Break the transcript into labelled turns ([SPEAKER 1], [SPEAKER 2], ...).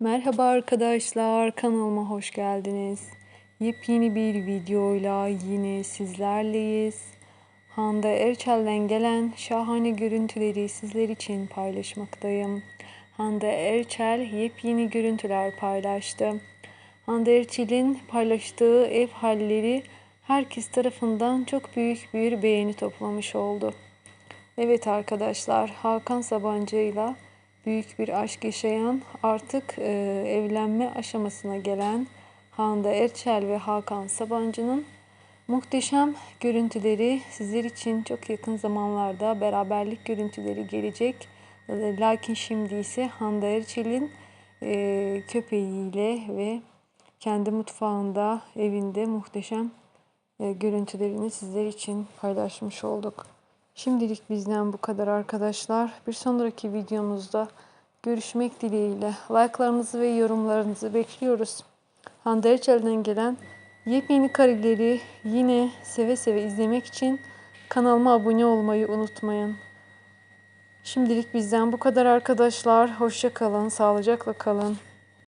[SPEAKER 1] Merhaba arkadaşlar, kanalıma hoş geldiniz. Yepyeni bir videoyla yine sizlerleyiz. Hande Erçel'den gelen şahane görüntüleri sizler için paylaşmaktayım. Hande Erçel yepyeni görüntüler paylaştı. Hande Erçel'in paylaştığı ev halleri herkes tarafından çok büyük bir beğeni toplamış oldu. Evet arkadaşlar, Hakan Sabancı'yla büyük bir aşk yaşayan, artık e, evlenme aşamasına gelen Hande Erçel ve Hakan Sabancı'nın muhteşem görüntüleri sizler için çok yakın zamanlarda beraberlik görüntüleri gelecek. Lakin şimdi ise Hande Erçel'in e, köpeğiyle ve kendi mutfağında, evinde muhteşem e, görüntülerini sizler için paylaşmış olduk. Şimdilik bizden bu kadar arkadaşlar. Bir sonraki videomuzda görüşmek dileğiyle. Like'larınızı ve yorumlarınızı bekliyoruz. Hande Erçel'den gelen yepyeni kareleri yine seve seve izlemek için kanalıma abone olmayı unutmayın. Şimdilik bizden bu kadar arkadaşlar. Hoşça kalın, sağlıcakla kalın.